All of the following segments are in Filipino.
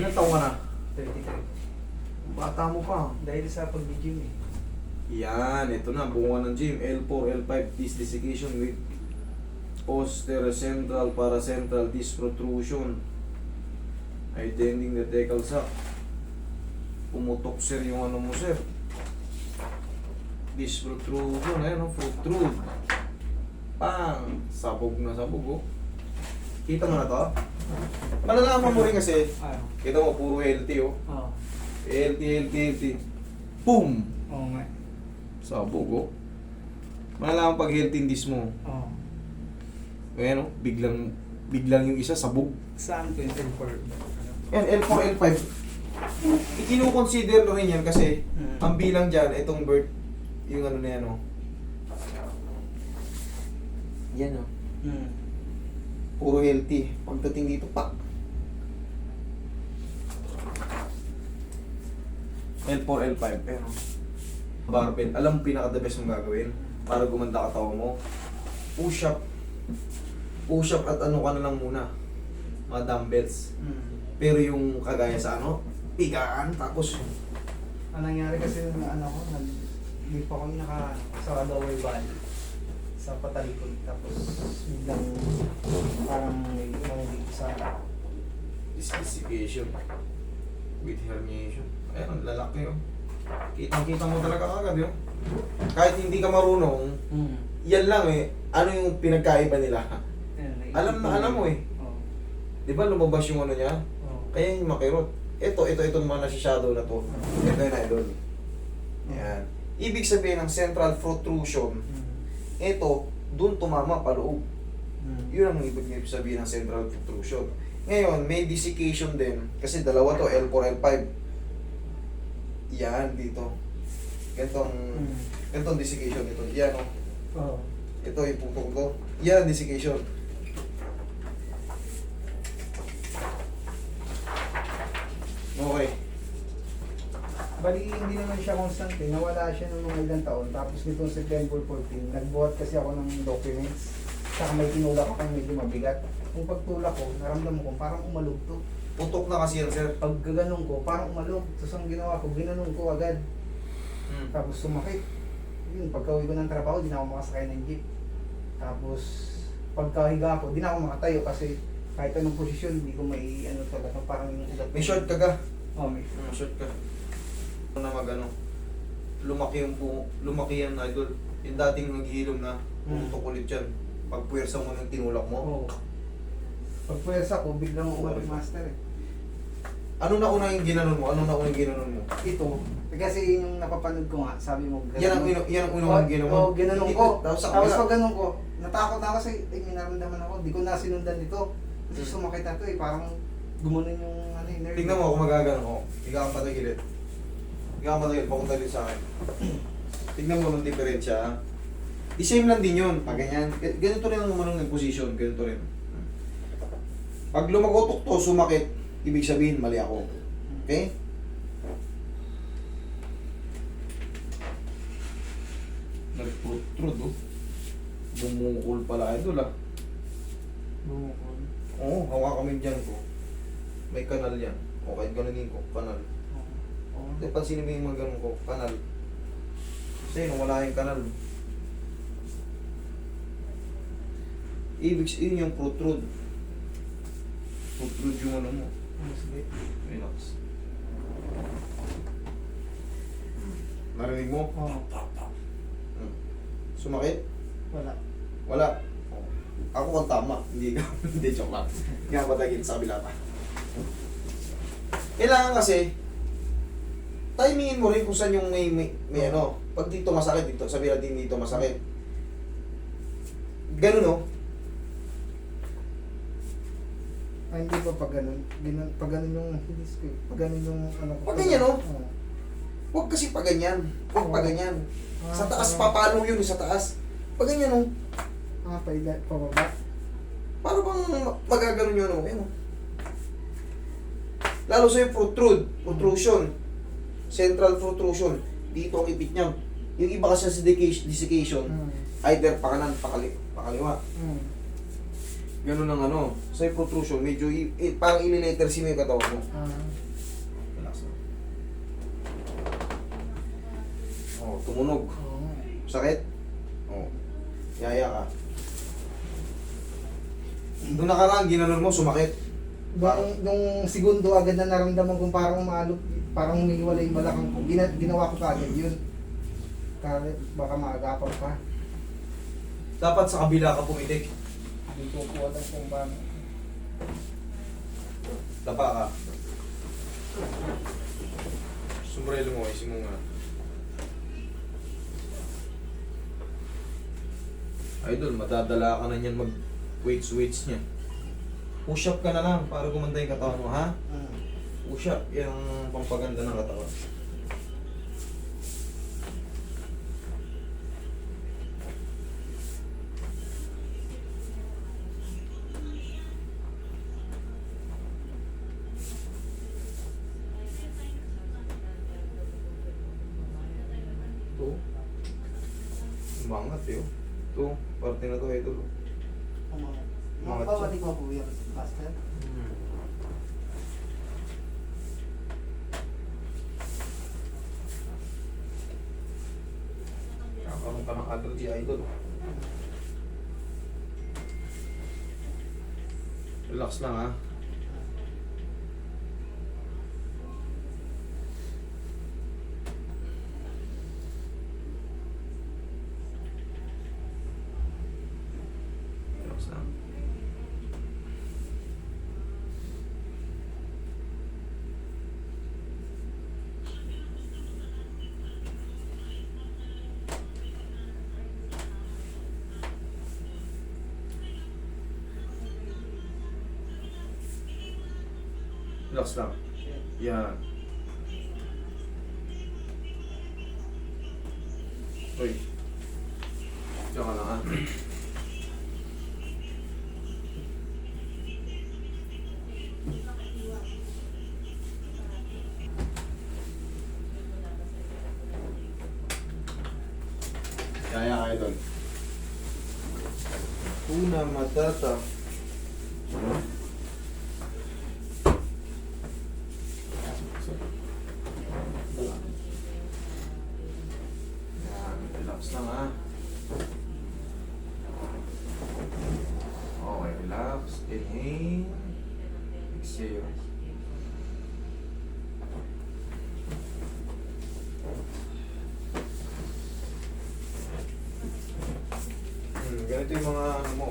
Ilan taong ka na? 33. Bata mo pa. Dahil sa pag-gym eh. Yan, ito na, bunga ng gym. L4, L5 disc desiccation with posterocentral paracentral disc protrusion. Identing the decal sac. Pumutok sir yung ano mo sir. Disc protrusion, ayun o, protrude. Pang! Sabog na sabog oh. Kita mo na to? Malalaman mo rin kasi, Ah, kita mo, puro healthy oh. oo. Healthy, healthy, healthy. Boom! Oo nga. Sabog, oh. Malalaman pag healthy disc mo. Oo. Ayan, oh. Biglang, biglang yung isa sabog. Saan ko yung L4? Yan, L4, L5. Ikinukonsider ko rin yan kasi Mm. ang bilang dyan, itong bird, yung ano na yan, oh. Yan, oh. Hmm. Puro healthy. Pagdating dito, pak. L4, L5. Pero, barbell. Alam mo pinaka-the best mong gagawin para gumanda katawan mo? Push up. Push up at ano ka na lang muna. Mga dumbbells. Hmm. Pero yung kagaya sa ano, pigaan, tapos Ang nangyari kasi nung ano ko, nag hindi pa ako naka sa lower body sa patalikod tapos biglang parang may umang dito sa dislocation with herniation. Ayan, ang lalaki oh. Kitang-kita mo talaga kagad yun. Kahit hindi ka marunong, hmm. yan lang eh. Ano yung pinagkaiba nila? Alam na alam mo eh. Oo. Di ba lumabas yung ano niya? Oo. Kaya yung makirot. Ito, ito, ito mga nasa shadow na to. Ito yung idol. Yan. Ibig sabihin ng central protrusion, Hmm. Ito, dun tumama paloob. Hmm. Yun ang ibig sabihin ng central protrusion. Ngayon, may desiccation din. Kasi dalawa to, L4, L5. Yan, dito. Ganitong, Hmm. ganitong desiccation ito. Yan, oh. Oo. Ito, yung putong to. Yan, desiccation. Okay. Bali, hindi naman siya constant eh. Nawala siya ng mga ilang taon. Tapos nitong September 14, nagbuhat kasi ako ng documents. Saka may tinulak ako medyo mabigat. Kung pagtulak ko, naramdaman ko parang umalog to. Putok na kasi yan, sir. Pag gaganong ko, parang umalog. Tapos ang ginawa ko, ginanong ko agad. Hmm. Tapos sumakit. Yun, pagka ko ng trabaho, di na ako makasakay ng jeep. Tapos pagkahiga ko, di na ako makatayo kasi kahit anong posisyon, hindi ko may ano talaga, parang yung ugat. May short ka ka. Oh, may Hmm, short ka. Na magano? Lumaki yung bu lumaki yan, idol. Yung dating naghihilom na, Hmm. pumutok ulit yan. Pag puwersa mo ng tinulak mo. Oo. Pag puwersa ko, biglang umabig master eh. Ano na una yung ginanon mo? Ano na una yung ginanon mo? Ito, kasi yung napapanood ko nga, sabi mo, Yan ang, ino- yan ang unang oh, ginanon oh, ginanong Hindi ko. Tapos sa Tapos pag ganun ko, natakot na ako kasi eh, may naramdaman ako. Di ko na sinundan ito. Kasi Hmm. sumakit na ito eh, parang gumunin yung ano, yung nerve. Tingnan mo ako magagano ko. Higa kang patagilid. Higa kang patagilid. Papunta din sa akin. Tingnan mo ng diferensya. The same lang din yun. Pag ganyan. Ganito rin ang umanong ng position. Ganito rin. Pag lumagotok to, sumakit, ibig sabihin mali ako. Okay? Nag-protrude oh. Bumungkol pala idol ah. Bumukol. Oo, hawak kami dyan ko. May kanal yan. O kahit ganunin ko, kanal. Oo. Hindi, pansinin mo yung mga ganun ko, kanal. Kasi nawala yung kanal. Ibig yun yung protrude. Protrude yung ano mo. Oh, sige. Relax. Narinig mo? Oo. Hmm. Sumakit? Wala. Wala. Ako kang tama. Hindi ka. Hindi, joke lang. Hindi ka patagin sa kabila pa. Kailangan kasi, timingin mo rin kung saan yung may, may, may ano. Pag dito masakit, dito, sabi natin dito masakit. Ganun oh. Ay, hindi ba pag ganun? Ganun, pag ganun yung hilis ko. eh. Pag ganun yung ano ko. Pag ganyan, oh. Oo. Huwag kasi pa ganyan. Huwag pa ganyan. Ah, Sa taas, parang- papalo yun sa taas. Pag ganyan oh. Ah, paila, pababa. Para bang magaganon yun oh. Yan oh. Lalo sa yung protrude, protrusion. Central protrusion. Dito ang ipit niya. Yung iba kasi sa desiccation, Hmm. either pakanan, pakali, pakaliwa. Hmm. Ganun ang ano. Sa protrusion, medyo i- i- parang ililater si mo yung katawan mo. Na. Oh, tumunog. oo. Sakit? Oh. Yaya ka. Doon nakaraan, ginanon mo, sumakit. Nung, nung segundo agad na naramdaman kong parang umaalog, parang umiiwala yung balakang ko. Gina, ginawa ko kagad yun. Kaya baka maagapan pa. Dapat sa kabila ka pumitik. Hindi ko po alam kung paano. Tapa ka. Sumbrelo mo, isin mo nga. Idol, madadala ka na niyan mag weights weights niya. Push up ka na lang para gumanda yung katawan mo, ha? Ah. Push up, yan ang pampaganda ng katawan. Ito. Umangat eh. Ito, parte na to idol. Mga pabalik mo po yan, Master. Kakaroon allergy idol. Relax lang ha. Relax lang. Relax lang. Yan. Uy. Diyan ka lang ha. Kaya kaya doon. Una matata. Yan, relax lang ha. Okay, relax. Inhale. Exhale. Hmm, ganito yung mga ano mo.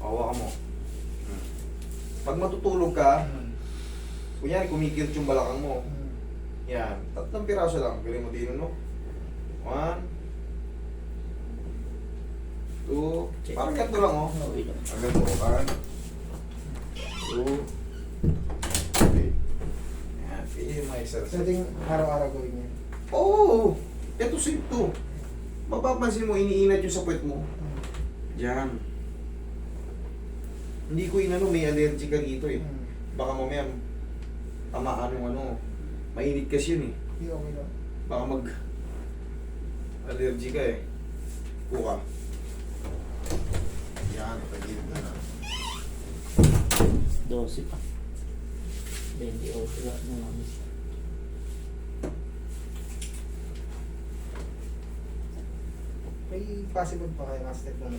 Hawakan mo. Hmm. Pag matutulog ka, kunyari kumikilt yung balakang mo, yan. Tatlong piraso lang. Galing mo din, no? One. Two. Parang ganito lang, oh. Ang ganito. One. Two. Three. Yan. Pili yung mga exercise. yung araw-araw gawin niya. Oo! Ito safe to. Mapapansin mo, iniinat yung sa puwet mo. Diyan. Hindi ko inano, may allergy ka dito eh. Hmm. Baka mamaya, tamaan yung ano. Mainit kasi yun eh. Hindi okay lang. Baka mag allergy ka eh. Kuha. Yan, pagilid na na. 12 pa. 28 na naman. May possible pa kayo Master kung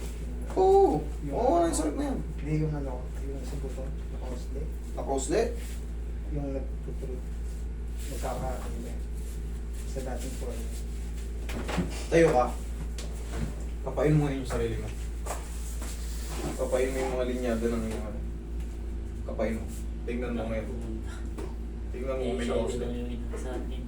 Oo! Oo, oh, ang sarap na yan. Hindi yung ano, yung sa buto, nakosle. Nakosle? Yung nagtutulog. Nagkakaano ba yan? Sa dating form. Tayo ka. Kapain mo yung sarili mo. Kapain mo yung mga linyada ng iyong ano. Kapain mo. Tingnan mo ngayon. Tingnan mo may sa atin.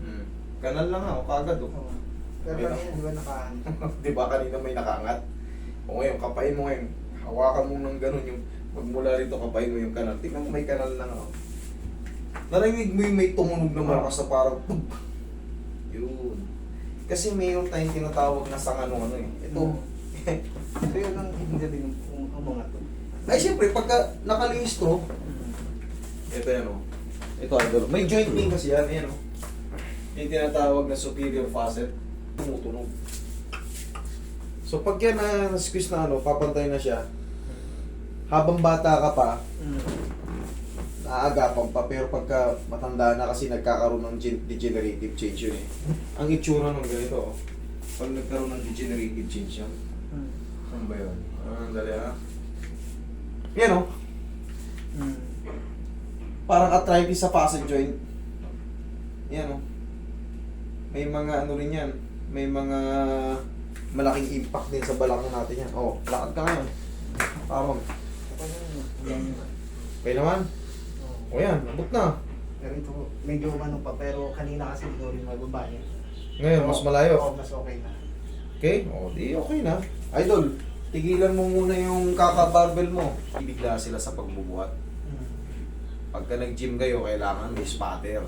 Hmm. Kanal lang ha, o kagad oh. Pero Ayun. kanina, di ba nakaan? Di ba kanina may nakangat? O ngayon, kapain mo ngayon. Hawakan mo ng ganun yung magmula rito, kapain mo yung kanal. Tingnan mo may kanal lang ako. Narinig mo yung may tumunog na malakas na parang. Yun. Kasi mayroon tayong tinatawag na sangano ano eh. Ito. So yun ang sabihin ng ang mga to. Ay siyempre, pagka nakalihis to, ito yan o. Ito idol. May joint pain kasi yan, yan o. Yung tinatawag na superior facet, tumutunog. So pag yan na squeeze na ano, papantay na siya. Habang bata ka pa, naaagapan pa. Pero pagka matanda na kasi nagkakaroon ng gen- degenerative change yun eh. Ang itsura ng ganito, oh. pag nagkaroon ng degenerative change yan, Mm. Saan ba yun? Ah, dali ah. Yan oh. Mm. Parang arthritis sa facet joint. Yan oh. May mga ano rin yan. May mga malaking impact din sa balakang natin yan. Oh, lakad ka ngayon. Tama. Yan. Okay naman. O yan, abot na. Pero ito, medyo ano pa, pero kanina kasi ito rin mababa. Ngayon, mas malayo. Oo, mas okay na. Okay? O, di okay na. Idol, tigilan mo muna yung kaka-barbell mo. Ibigla sila sa pagbubuhat. Mm. Pagka nag-gym kayo, kailangan may spatter.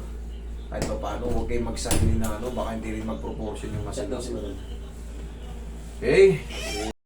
Kahit pa paano, huwag kayong magsanlin na ano, baka hindi rin mag-proportion yung muscle. Okay?